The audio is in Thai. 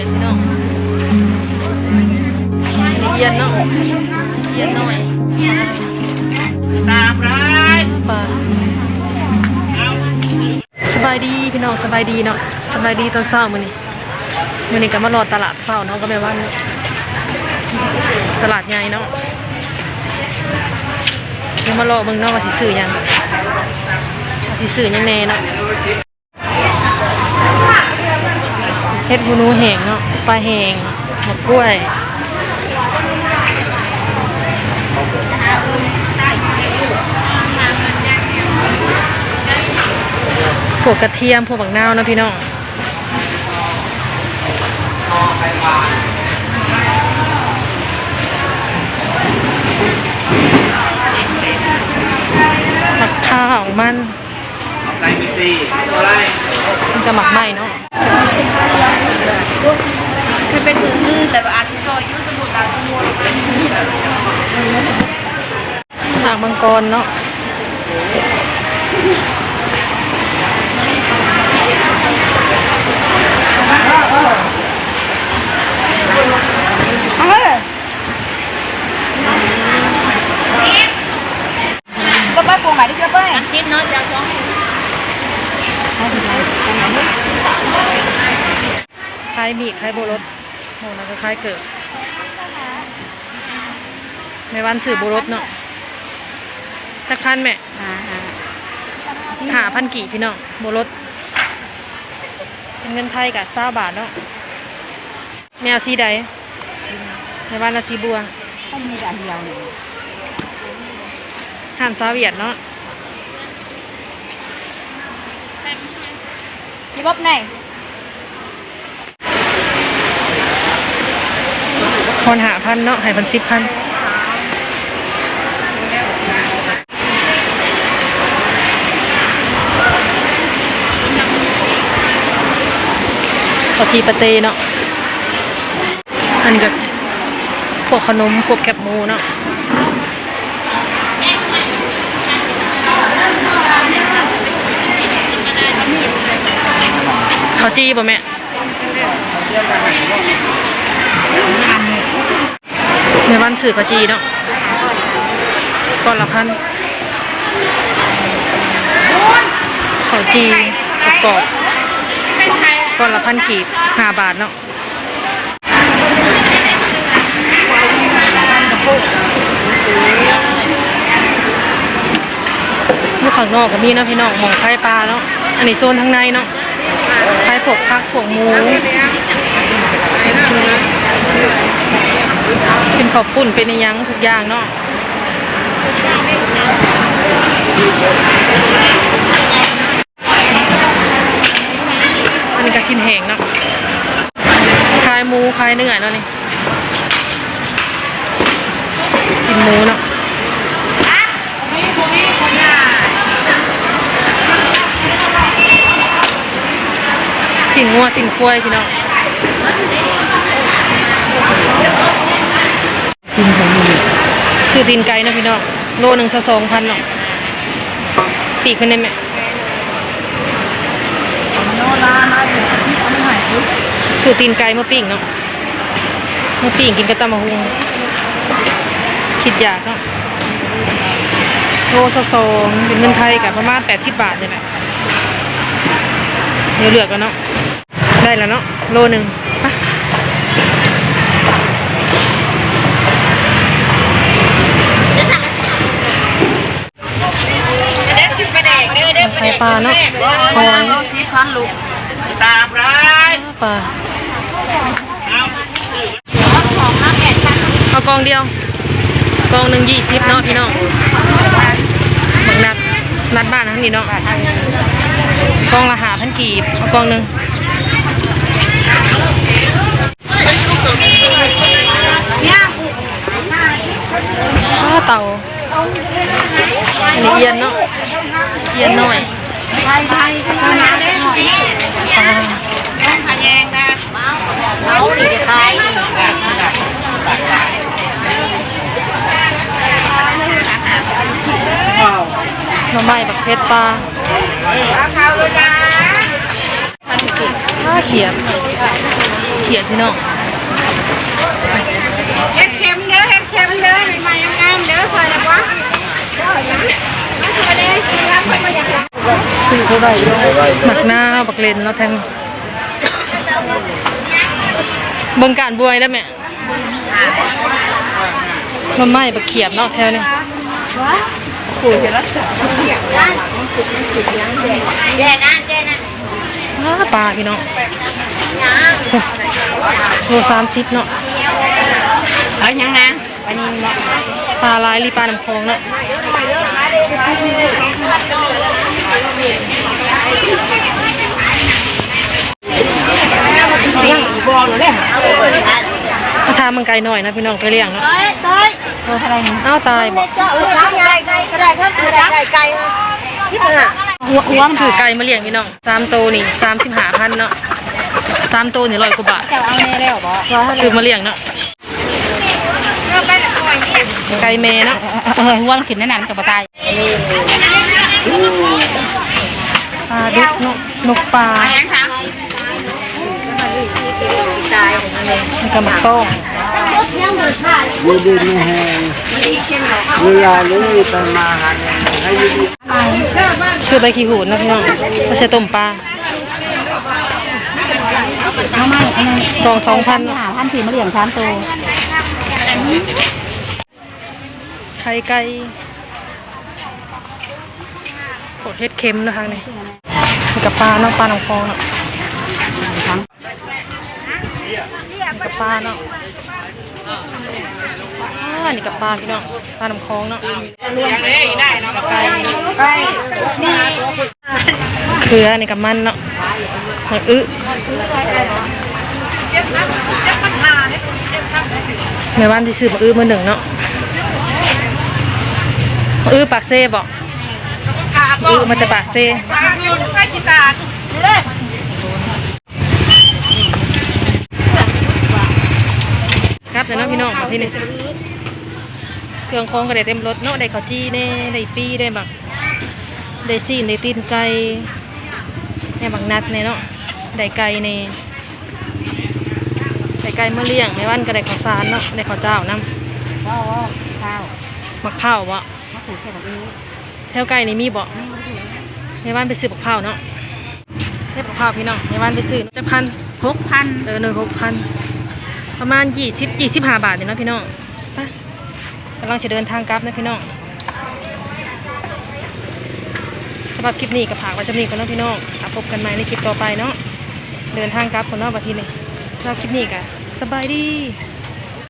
ยดพี่น้องเย็นเนาะเย็นหน่อยตามร้ายปลาสบายดีพี่น้องสบายดีเนาะสบายดีตอนเช้ามื้อนี้มื้อนี้ก็มารอตลาดเช้าเนาะก็แม่ว่าตลาดใหญ่เนาะเดี๋ยวมารอเบิ่งเนาะว่าสิซื้อหยังว่าสิซื้อหยังแน่เนาะเฮ็ดหูหนูแห้งเนาะปลาแห้งมะกล้วยพวกกระเทียมพวกบักนาวนะพี่น้องหมักข้าวมันไก่มิตรีอะไรมันจะหมักไหมเนาะ คือเป็นมือมือแต่ว่าอาจจะซอยอยูสมุดตาสมุนหางมังกรเนาะ เออก็ไปปรุงไหนที่จะไปคิดเนาะจะสอง คล้ายมีดคล้ายโบรสโหแล้วก็คล้ายเกิดในวันสื่อโบรสเนาะจักพันแม่หาพันกี่พี่น้องโบรสเป็นเงินไทยกับซาบาทเนาะแมวสีใดในวันละสีบัวต้องมีอันเดียวเนี่ยห่านซาเวียดเนาะยี่บ๊อบไหน คนหาพันเนาะให้พันสิบพันปาทีปเตเนาะอันนี้ก็พวกขนมพวกแคบหมูเนาะข้าวจี้ป่ะแม่ ในวันสื่อข้าวจีเนาะก้อนละพันข้าวจีกรอบก้อนละพันกีบห้าบาทเนาะอยู่ข้างนอกก็มีเนาะพี่น้องหมองไข่ปลาเนาะอันนี้โซนทางในเนาะไข่ผกผักผกหมู เป็น ขอบปุ่นเป็นยังทุกอย่างเนาะอันนี้กระชินแห้งเนาะคลายหมูคลายเนื้อเนาะนี่ชินหมูเนาะสินงัวสินควายพี่น้อง ชิมของมึงซื้อตีนไก่นะพี่น้องโลหนึ่งสะสองพันเนาะปีกมันได้ไหมโนรามาอยู่ที่เอาไม่หายปุ๊บซื้อตีนไก่มาปิ้งเนาะมาปิ้งกินกับตำมะฮุงคิดอยากเนาะโลสะสองเป็นเงินไทยกับประมาณแปดสิบบาทนี่แหละเดี๋ยวเลือกกันเนาะได้แล้วเนาะโลหนึ่งไป เด็ดสิบประเด็กเด้อเด้อ ไข่ ปลาเนาะหอยชี้พันลูกตามร้ายปลาของห้าแปดพันเอากองเดียว กองหนึ่งยี่สิบเนาะพี่น้องบักนัดนัดบ้านทั้งนี้เนาะกองละหาพันกีบเอากองหนึ่งอ้าเต่าอันนี้เย็นเนาะเย็นหน่อย ไทยไทยก็มาเด้หน่อย ปลา ต้องขยงนะเอาดิไทย ข้าว หน่อไม้บักเพชร ปลาเอาข้าวเลยจ้าข้าเขียบขียดพี่น้องเฮ็ดเค็มเด้อเฮ็ดเค็มเด้อใหม่ๆงามๆเด้อซอยนะวะมาซอยเด้อสิรับไปมาอยากรับซื้อเท่าไหร่หมักหน้าบักเลนเนาะแทนเบิ่งการบวยได้ไหมมันไหม้บักเขียบเนาะแถวนี้ แย่นั่นแย่นั่นอ้าปลาพี่น้องโลสามสิบเนาะเอายังนะวันนี้เนาะปลาลายหรือปลาน้ำคลองเนาะยังบ่รู้เด้มา ทามันไกลหน่อยนะพี่น้องไปเลี้ยงเนาะเอ้ยเอ้ยเอออะไรนี่เอ้าวตายบอกเจ้าเออช้างใหญ่ไก่ก็ได้ครับก็ได้ไก่ไก่ที่มันอะหัวหัวคือไก่มาเลี้ยงพี่น้องสามโตวนี่สามสิบห้าพันเนาะสามโตวนี่ร้อยกว่าบาทเจ้าเอาแน่แล้วบ่คือมาเลี้ยงเนาะไก่แม่เนาะเออห่วงขึ้นนั่นนั่นกับบ่ตายปลาดุกนกนกปลายังคะตายแล้วก็หมักต้อง ยืดไม่แห้งเวลานี้ไปมาหันให้ยืดชื่อใบขี้หูดนะพี่น้องไม่ใช่ต้มปลาเอามาอันนึงสองสองพันหาพันสี่มาเลี้ยงช้างโตไข่ไก่โคตรเฮ็ดเค็มนะคะนี่นี่กับปลาเนาะปลาหนองฟองเนาะนี่กับปลาเนาะ อ่านี่กับปลาพี่น้องปลาหนองคลองเนาะยังได้ได้เนาะไก่ไก่มีเกลือนี่กับมันเนาะมันอึแม่บ้านที่ซื้อมาอื้อมือหนึ่งเนาะมาอื้อปากเซ่บอกอื้อมาแต่ปากเซ่ปลาอยู่ใกล้สิตาเลยครับเดี๋ยวเนาะพี่น้องมาที่นี่ เครื่องของก็ได้เต็มรถเนาะได้ข้าวจี้เน่ได้ปีได้บักได้ซีนได้ตีนไก่แม่บักนัดเน่เนาะได้ไก่เน่ได้ไก่มาเลี้ยงแม่วันก็ได้ข้าวสารเนาะได้ข้าวเจ้าน้ว้าวข้าวำมักเผาวบ่มะขูดใส่แบบนี้แถวไก่นี่มีบ่แม่วันไปซื้อบักเผาวเนาะได้บักเผาวพี่น้องแม่วันไปซื้อจะพันหกพันเออหนึ่งหกพันประมาณยี่สิบยี่สิบห้าบาทเนี่ยเนาะพี่น้องไป กำลังจะเดินทางกลับนะพี่น้องสำหรับคลิปนี้กับผากไว้จำนี้ก่อนเนาะพี่น้องพบกันใหม่ในคลิปต่อไปเนาะเดินทางกลับคนเนาะบัดทีนี้สำหรับคลิปนี้กับสบายดี